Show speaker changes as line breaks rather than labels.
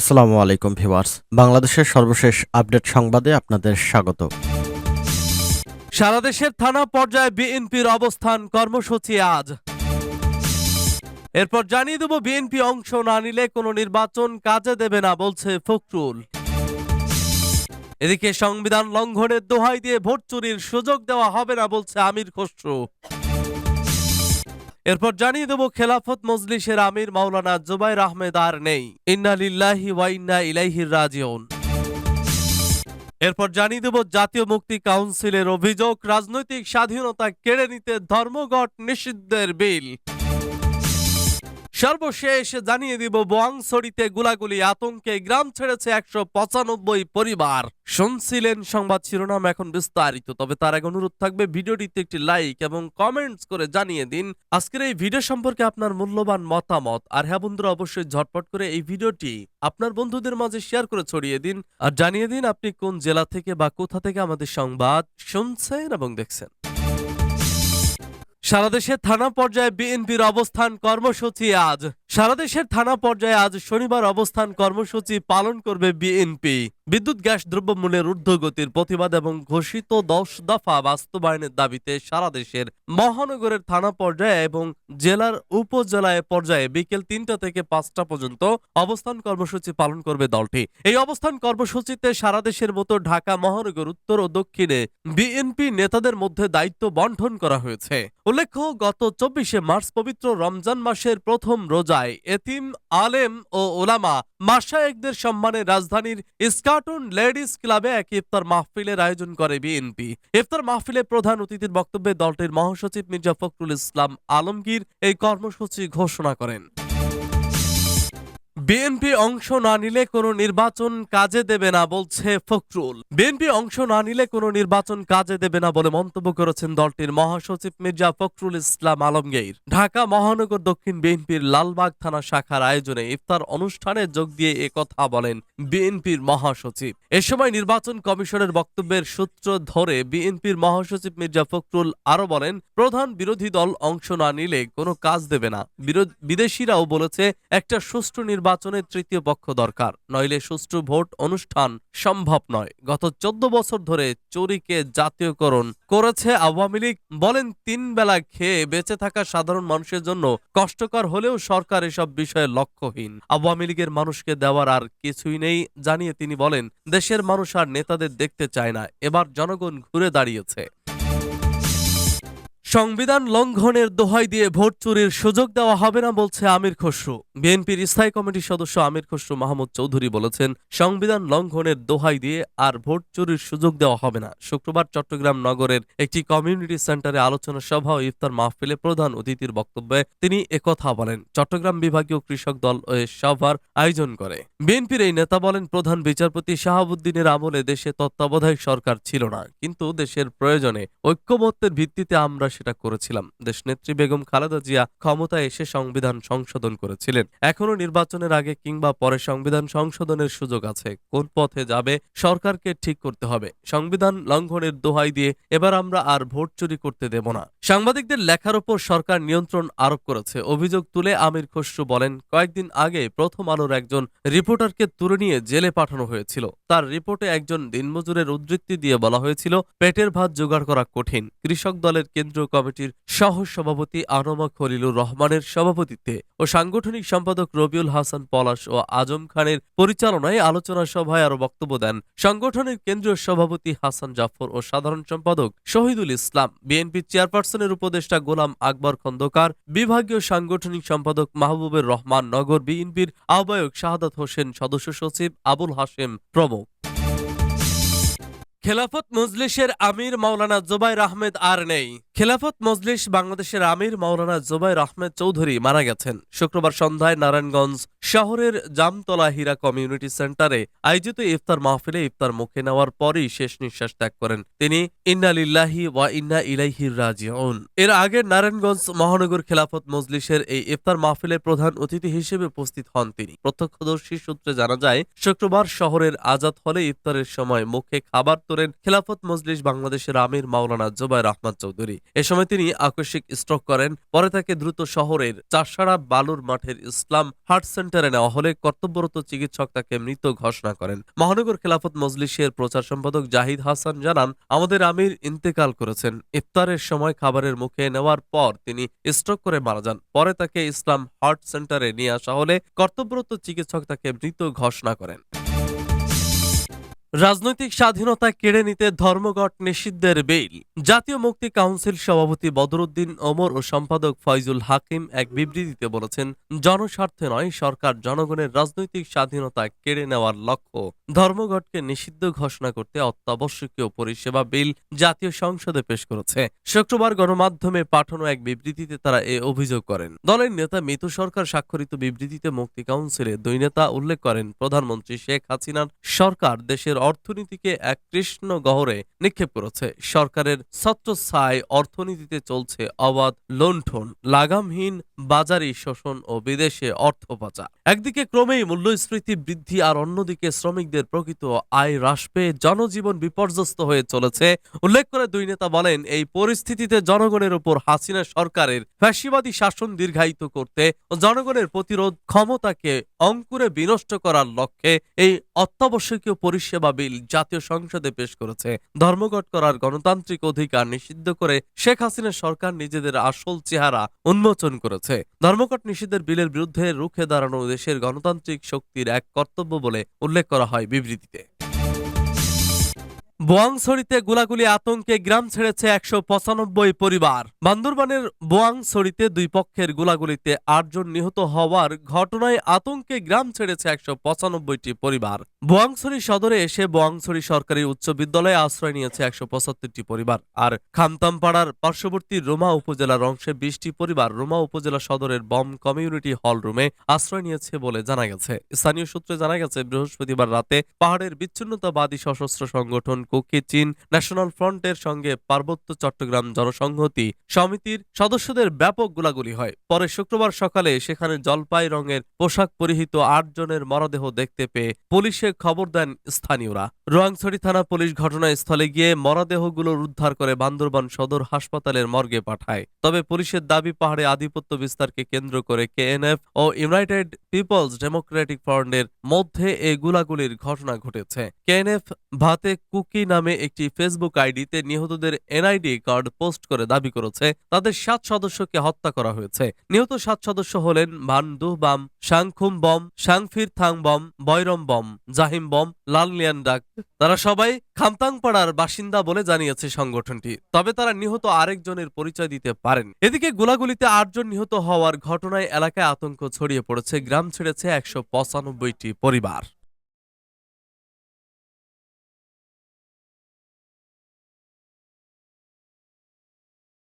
আসসালামু আলাইকুম ভিওয়ার্স বাংলাদেশের সর্বশেষ আপডেট সংবাদে আপনাদের স্বাগত
সারা দেশের থানা পর্যায়ে বিএনপির অবস্থান কর্মসূচি আজ এরপর জানিয়ে দেব বিএনপি অংশ না নিলে কোনো নির্বাচন কাজে দেবে না বলছে ফখরুল এদিকে সংবিধান লঙ্ঘনের দোহাই দিয়ে ভোট চুরির সুযোগ দেওয়া হবে না বলছে আমির খসরু এরপর জানিয়ে দেব খেলাফত মজলিসের আমির মাওলানা জুবাইর আহমেদ আর নেই ইন্নালিল্লাহি ওয়া ইন্না ইলাইহি রাজিউন এরপর জানিয়ে দেব জাতীয় মুক্তি কাউন্সিলের অভিযোগ রাজনৈতিক স্বাধীনতা কেড়ে নিতে ধর্মঘট নিষিদ্ধের বিল সর্বশেষ জানিয়ে দিব বোয়াংছড়িতে গুলাগুলি আতঙ্কে গ্রাম ছেড়েছে একশো পঁচানব্বই পরিবার শুনছিলেন সংবাদ শিরোনাম এখন বিস্তারিত তবে তার এক অনুরোধ থাকবে ভিডিওটিতে একটি লাইক এবং কমেন্টস করে জানিয়ে দিন আজকের এই ভিডিও সম্পর্কে আপনার মূল্যবান মতামত আর হ্যাঁ বন্ধুরা অবশ্যই ঝটপট করে এই ভিডিওটি আপনার বন্ধুদের মাঝে শেয়ার করে ছড়িয়ে দিন আর জানিয়ে দিন আপনি কোন জেলা থেকে বা কোথা থেকে আমাদের সংবাদ শুনছেন এবং দেখছেন সারাদেশে থানা পর্যায়ে বিএনপির অবস্থান কর্মসূচি আজ সারা দেশের থানা পর্যায়ে আজ শনিবার অবস্থান কর্মসূচি পালন করবে বিএনপি বিদ্যুৎ গ্যাস দ্রব্যমূল্যের ঊর্ধ্বগতির প্রতিবাদ এবং ঘোষিত দশ দফা বাস্তবায়নের দাবিতে সারা দেশের মহানগরের থানা পর্যায়ে এবং জেলার উপজেলায় পর্যায়ে বিকেল তিনটা থেকে পাঁচটা পর্যন্ত অবস্থান কর্মসূচি পালন করবে দলটি এই অবস্থান কর্মসূচিতে সারা দেশের মতো ঢাকা মহানগর উত্তর ও দক্ষিণে বিএনপি নেতাদের মধ্যে দায়িত্ব বন্টন করা হয়েছে উল্লেখ্য গত চব্বিশে মার্চ পবিত্র রমজান মাসের প্রথম রোজা মামলায় এতিম আলেম ও ওলামা মাসায়েকদের সম্মানে রাজধানীর স্কাটুন লেডিস ক্লাবে এক ইফতার মাহফিলের আয়োজন করে বিএনপি ইফতার মাহফিলে প্রধান অতিথির বক্তব্যে দলটির মহাসচিব মির্জা ফখরুল ইসলাম আলমগীর এই কর্মসূচি ঘোষণা করেন বিএনপি অংশ না নিলে কোনো নির্বাচন কাজে দেবে না বলছে ফখরুল বিএনপি অংশ না নিলে কোনো নির্বাচন কাজে দেবে না বলে মন্তব্য করেছেন দলটির মহাসচিব মির্জা ফখরুল ইসলাম আলমগীর ঢাকা মহানগর দক্ষিণ বিএনপির লালবাগ থানা শাখার আয়োজনে ইফতার অনুষ্ঠানে যোগ দিয়ে এ কথা বলেন বিএনপির মহাসচিব এ সময় নির্বাচন কমিশনের বক্তব্যের সূত্র ধরে বিএনপির মহাসচিব মির্জা ফখরুল আরো বলেন প্রধান বিরোধী দল অংশ না নিলে কোনো কাজ দেবে না বিদেশিরাও বলেছে একটা সুষ্ঠু নির্বাচন নির্বাচনের তৃতীয় পক্ষ দরকার নইলে সুষ্ঠু ভোট অনুষ্ঠান সম্ভব নয় গত চোদ্দ বছর ধরে চুরিকে জাতীয়করণ করেছে আওয়ামী লীগ বলেন তিন বেলা খেয়ে বেঁচে থাকা সাধারণ মানুষের জন্য কষ্টকর হলেও সরকার এসব বিষয়ে লক্ষ্যহীন আওয়ামী লীগের মানুষকে দেওয়ার আর কিছুই নেই জানিয়ে তিনি বলেন দেশের মানুষ আর নেতাদের দেখতে চায় না এবার জনগণ ঘুরে দাঁড়িয়েছে সংবিধান লঙ্ঘনের দোহাই দিয়ে ভোট চুরির সুযোগ দেওয়া হবে না বলছে আমির খসরু বিএনপির স্থায়ী কমিটির সদস্য আমির খসরু মাহমুদ চৌধুরী বলেছেন সংবিধান লঙ্ঘনের দোহাই দিয়ে আর ভোট চুরির সুযোগ দেওয়া হবে না শুক্রবার চট্টগ্রাম নগরের একটি কমিউনিটি সেন্টারে আলোচনা সভা ও ইফতার মাহফিলে প্রধান অতিথির বক্তব্যে তিনি একথা বলেন চট্টগ্রাম বিভাগীয় কৃষক দল সভার আয়োজন করে বিএনপির এই নেতা বলেন প্রধান বিচারপতি শাহাবুদ্দিনের আমলে দেশে তত্ত্বাবধায়ক সরকার ছিল না কিন্তু দেশের প্রয়োজনে ঐক্যমত্যের ভিত্তিতে আমরা সেটা করেছিলাম দেশ নেত্রী বেগম খালেদা জিয়া ক্ষমতায় এসে সংবিধান সংশোধন করেছিলেন এখনো নির্বাচনের আগে কিংবা পরে সংবিধান সংশোধনের সুযোগ আছে কোন পথে যাবে সরকারকে ঠিক করতে হবে সংবিধান লঙ্ঘনের দোহাই দিয়ে এবার আমরা আর ভোট চুরি করতে দেব না সাংবাদিকদের লেখার ওপর সরকার নিয়ন্ত্রণ আরোপ করেছে অভিযোগ তুলে আমির খসরু বলেন কয়েকদিন আগে প্রথম আলোর একজন রিপোর্টারকে তুলে নিয়ে জেলে পাঠানো হয়েছিল তার রিপোর্টে একজন দিনমজুরের উদ্ধৃতি দিয়ে বলা হয়েছিল পেটের ভাত জোগাড় করা কঠিন কৃষক দলের কেন্দ্র কমিটির সহ সভাপতি আনোমা খলিলুর রহমানের সভাপতিত্বে ও সাংগঠনিক সম্পাদক রবিউল হাসান পলাশ ও আজম খানের পরিচালনায় আলোচনা সভায় আরো বক্তব্য দেন সংগঠনের কেন্দ্রীয় সভাপতি হাসান জাফর ও সাধারণ সম্পাদক শহীদুল ইসলাম বিএনপি চেয়ারপারসনের উপদেষ্টা গোলাম আকবর খন্দকার বিভাগীয় সাংগঠনিক সম্পাদক মাহবুবের রহমান নগর বিএনপির আহ্বায়ক শাহাদাত হোসেন সদস্য সচিব আবুল হাসেম প্রমুখ খেলাফত মজলিশের আমির মাওলানা জোবাই আহমেদ আর নেই খেলাফত মজলিশ বাংলাদেশের আমির মাওলানা জোবাইর আহমেদ চৌধুরী মারা গেছেন শুক্রবার সন্ধ্যায় নারায়ণগঞ্জ শহরের জামতলা হীরা কমিউনিটি সেন্টারে আয়োজিত ইফতার মাহফিলে ইফতার মুখে নেওয়ার পরই শেষ নিঃশ্বাস ত্যাগ করেন তিনি ইন্না লিল্লাহি ওয়া ইন্না ইলাইহি রাজিউন এর আগে নারায়ণগঞ্জ মহানগর খেলাফত মজলিশের এই ইফতার মাহফিলে প্রধান অতিথি হিসেবে উপস্থিত হন তিনি প্রত্যক্ষদর্শী সূত্রে জানা যায় শুক্রবার শহরের আজাদ হলে ইফতারের সময় মুখে খাবার একাত্তরের খেলাফত মজলিস বাংলাদেশের আমির মাওলানা জোবাই রহমান চৌধুরী এ সময় তিনি আকস্মিক স্ট্রোক করেন পরে তাকে দ্রুত শহরের চারসাড়া বালুর মাঠের ইসলাম হার্ট সেন্টারে নেওয়া হলে কর্তব্যরত চিকিৎসক তাকে মৃত ঘোষণা করেন মহানগর খেলাফত মজলিসের প্রচার সম্পাদক জাহিদ হাসান জানান আমাদের আমির ইন্তেকাল করেছেন ইফতারের সময় খাবারের মুখে নেওয়ার পর তিনি স্ট্রোক করে মারা যান পরে তাকে ইসলাম হার্ট সেন্টারে নিয়ে আসা হলে কর্তব্যরত চিকিৎসক তাকে মৃত ঘোষণা করেন রাজনৈতিক স্বাধীনতা কেড়ে নিতে ধর্মঘট নিষিদ্ধের বেইল জাতীয় মুক্তি কাউন্সিল সভাপতি বদরুদ্দিন ওমর ও সম্পাদক ফয়জুল হাকিম এক বিবৃতিতে বলেছেন জনস্বার্থে নয় সরকার জনগণের রাজনৈতিক স্বাধীনতা কেড়ে নেওয়ার লক্ষ্য ধর্মঘটকে নিষিদ্ধ ঘোষণা করতে অত্যাবশ্যকীয় পরিষেবা বিল জাতীয় সংসদে পেশ করেছে শুক্রবার গণমাধ্যমে পাঠানো এক বিবৃতিতে তারা এ অভিযোগ করেন দলের নেতা মিতু সরকার স্বাক্ষরিত বিবৃতিতে মুক্তি কাউন্সিলে দুই নেতা উল্লেখ করেন প্রধানমন্ত্রী শেখ হাসিনার সরকার দেশের দেশের অর্থনীতিকে এক কৃষ্ণ গহরে নিক্ষেপ করেছে সরকারের ছত্রছায় অর্থনীতিতে চলছে অবাধ লুণ্ঠন লাগামহীন বাজারি শোষণ ও বিদেশে অর্থ পাচার একদিকে ক্রমেই মূল্যস্ফীতি বৃদ্ধি আর অন্যদিকে শ্রমিকদের প্রকৃত আয় হ্রাস পেয়ে জনজীবন বিপর্যস্ত হয়ে চলেছে উল্লেখ করে দুই নেতা বলেন এই পরিস্থিতিতে জনগণের উপর হাসিনা সরকারের ফ্যাসিবাদী শাসন দীর্ঘায়িত করতে ও জনগণের প্রতিরোধ ক্ষমতাকে অঙ্কুরে বিনষ্ট করার লক্ষ্যে এই অত্যাবশ্যকীয় পরিষেবা লম্বা বিল জাতীয় সংসদে পেশ করেছে ধর্মঘট করার গণতান্ত্রিক অধিকার নিষিদ্ধ করে শেখ হাসিনা সরকার নিজেদের আসল চেহারা উন্মোচন করেছে ধর্মঘট নিষিদ্ধের বিলের বিরুদ্ধে রুখে দাঁড়ানো দেশের গণতান্ত্রিক শক্তির এক কর্তব্য বলে উল্লেখ করা হয় বিবৃতিতে বোয়াংছড়িতে গুলাগুলি আতঙ্কে গ্রাম ছেড়েছে একশো পঁচানব্বই পরিবার বান্দরবানের বোয়াংছড়িতে দুই পক্ষের গুলাগুলিতে আটজন নিহত হওয়ার ঘটনায় আতঙ্কে গ্রাম ছেড়েছে একশো পঁচানব্বইটি পরিবার বোয়াংছড়ি সদরে এসে বোয়াংছড়ি সরকারি উচ্চ বিদ্যালয়ে আশ্রয় নিয়েছে একশো পঁচাত্তরটি পরিবার আর খামতামপাড়ার পার্শ্ববর্তী রোমা উপজেলার অংশে বিশটি পরিবার রোমা উপজেলা সদরের বম কমিউনিটি হল রুমে আশ্রয় নিয়েছে বলে জানা গেছে স্থানীয় সূত্রে জানা গেছে বৃহস্পতিবার রাতে পাহাড়ের বিচ্ছিন্নতাবাদী সশস্ত্র সংগঠন কুকি চীন ন্যাশনাল ফ্রন্টের সঙ্গে পার্বত্য চট্টগ্রাম জনসংহতি সমিতির সদস্যদের ব্যাপক গোলাগুলি হয় পরে শুক্রবার সকালে সেখানে জলপাই রঙের পোশাক পরিহিত আটজনের মরদেহ দেখতে পেয়ে পুলিশে খবর দেন স্থানীয়রা রোয়াংছড়ি থানা পুলিশ ঘটনাস্থলে গিয়ে মরদেহগুলো উদ্ধার করে বান্দরবান সদর হাসপাতালের মর্গে পাঠায় তবে পুলিশের দাবি পাহাড়ে আধিপত্য বিস্তারকে কেন্দ্র করে কেএনএফ ও ইউনাইটেড পিপলস ডেমোক্রেটিক ফ্রন্টের মধ্যে এ গুলাগুলির ঘটনা ঘটেছে কেএনএফ ভাতে কুকি একই নামে একটি ফেসবুক আইডিতে নিহতদের এনআইডি কার্ড পোস্ট করে দাবি করেছে তাদের সাত সদস্যকে হত্যা করা হয়েছে নিহত সাত সদস্য হলেন ভান দুহবাম সাংখুম বম সাংফির থাং বম বৈরম বম জাহিম বম লাললিয়ান ডাক তারা সবাই খামতাংপাড়ার বাসিন্দা বলে জানিয়েছে সংগঠনটি তবে তারা নিহত আরেকজনের পরিচয় দিতে পারেন এদিকে গোলাগুলিতে আটজন নিহত হওয়ার ঘটনায় এলাকায় আতঙ্ক ছড়িয়ে পড়েছে গ্রাম ছেড়েছে একশো পঁচানব্বইটি পরিবার